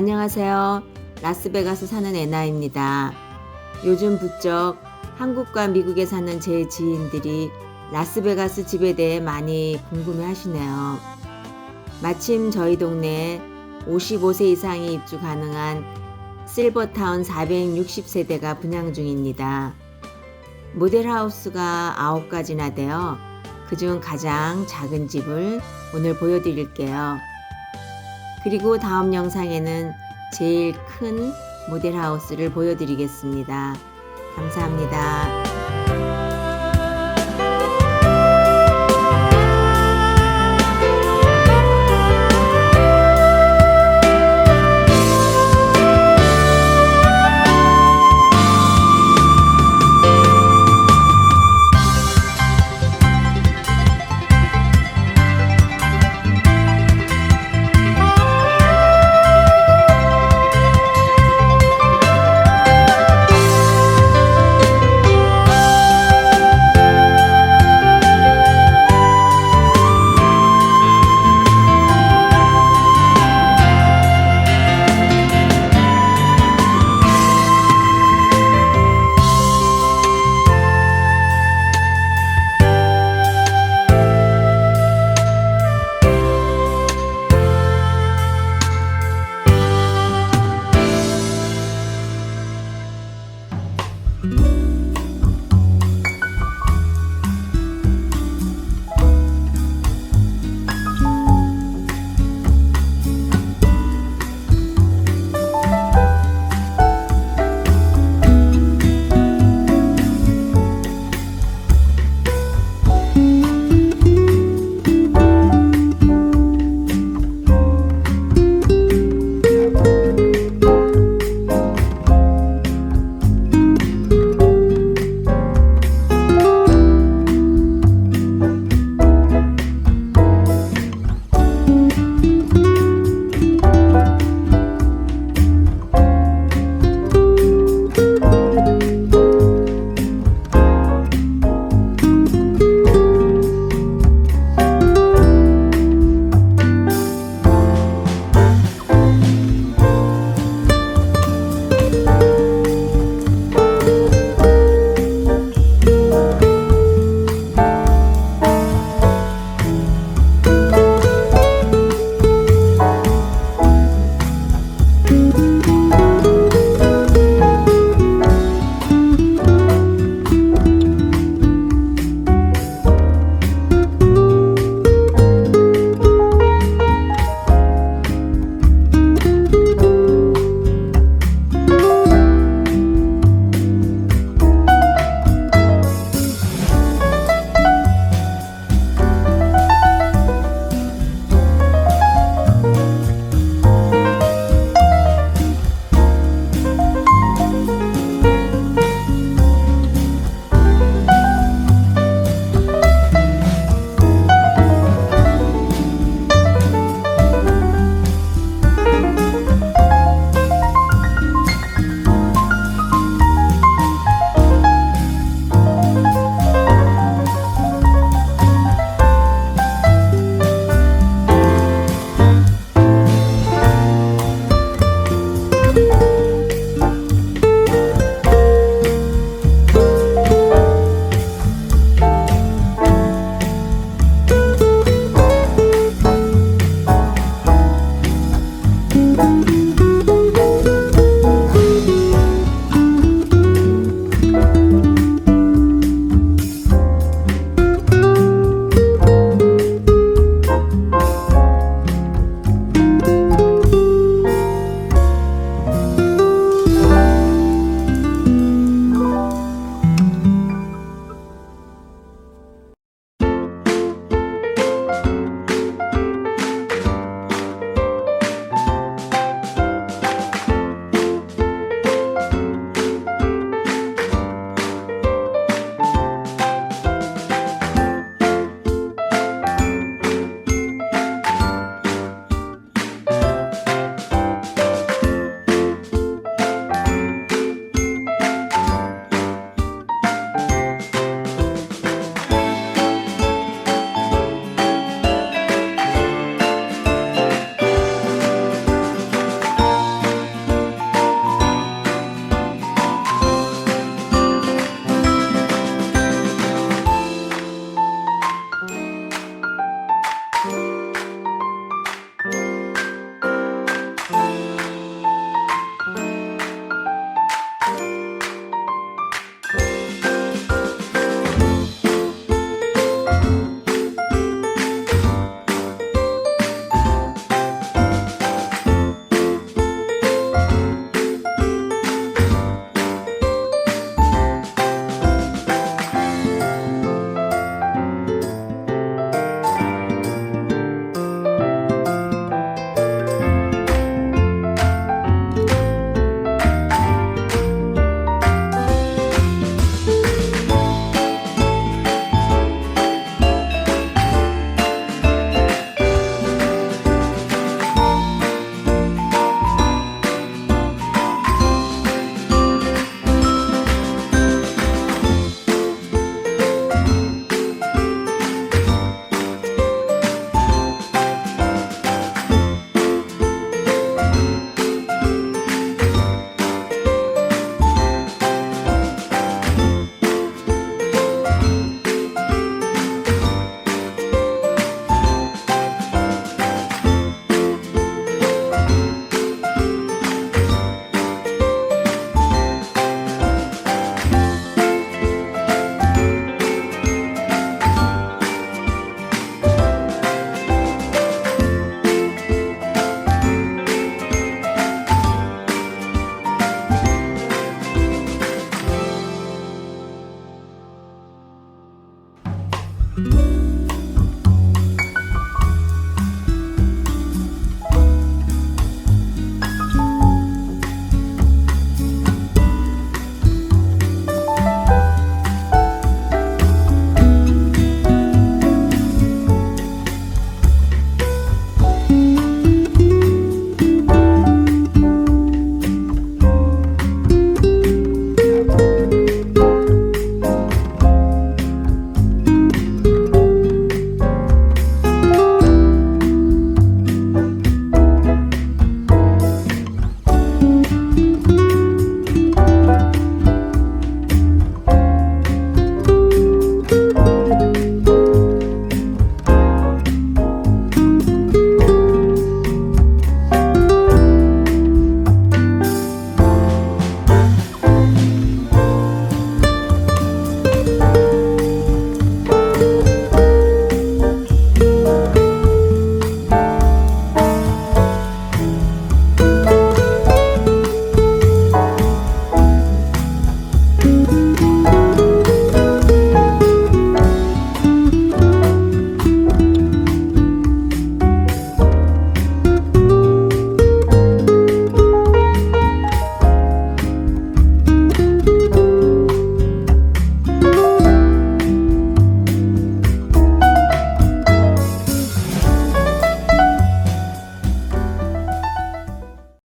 안녕하세요. 라스베가스 사는 애나입니다. 요즘 부쩍 한국과 미국에 사는 제 지인들이 라스베가스 집에 대해 많이 궁금해 하시네요. 마침 저희 동네에 55세 이상이 입주 가능한 실버타운 460세대가 분양 중입니다. 모델하우스가 9가지나 되어 그중 가장 작은 집을 오늘 보여드릴게요. 그리고 다음 영상에는 제일 큰 모델하우스를 보여드리겠습니다. 감사합니다.